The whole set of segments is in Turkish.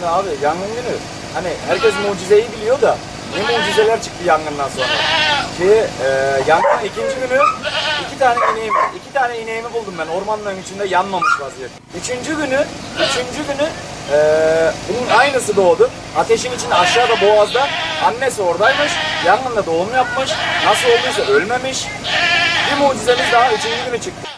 Şimdi abi yangın günü hani herkes mucizeyi biliyor da ne mucizeler çıktı yangından sonra. Ki e, yangın ikinci günü iki tane ineğimi, iki tane ineğimi buldum ben ormanların içinde yanmamış vaziyette. Üçüncü günü, üçüncü günü e, bunun aynısı doğdu. Ateşin içinde aşağıda boğazda annesi oradaymış. Yangında doğum yapmış. Nasıl olduysa ölmemiş. Bir mucizemiz daha üçüncü günü çıktı.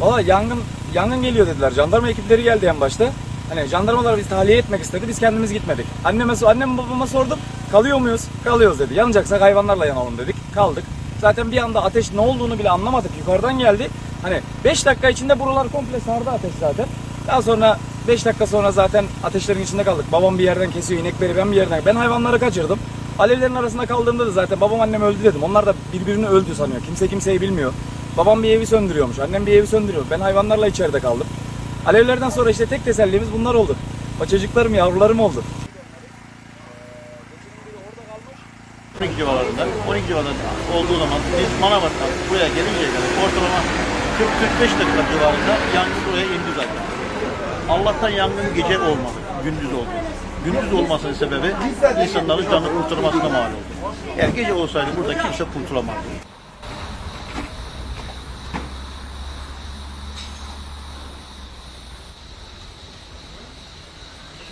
Valla yangın yangın geliyor dediler. Jandarma ekipleri geldi en başta. Hani jandarmalar bizi tahliye etmek istedi. Biz kendimiz gitmedik. Anneme, annem babama sordum. Kalıyor muyuz? Kalıyoruz dedi. Yanacaksak hayvanlarla yanalım dedik. Kaldık. Zaten bir anda ateş ne olduğunu bile anlamadık. Yukarıdan geldi. Hani 5 dakika içinde buralar komple sardı ateş zaten. Daha sonra 5 dakika sonra zaten ateşlerin içinde kaldık. Babam bir yerden kesiyor inekleri ben bir yerden. Ben hayvanları kaçırdım. Alevlerin arasında kaldığımda da zaten babam annem öldü dedim. Onlar da birbirini öldü sanıyor. Kimse kimseyi bilmiyor. Babam bir evi söndürüyormuş. Annem bir evi söndürüyor. Ben hayvanlarla içeride kaldım. Alevlerden sonra işte tek tesellimiz bunlar oldu. O çocuklarım, yavrularım oldu. 12 civarında, 12 civarında olduğu zaman biz Manavgat'tan buraya gelinceye kadar ortalama 40-45 dakika civarında yangın buraya indi zaten. Allah'tan yangın gece olmadı, gündüz oldu. Gündüz olmasının sebebi insanların canını kurtarmasına mal oldu. Eğer gece olsaydı burada kimse kurtulamazdı.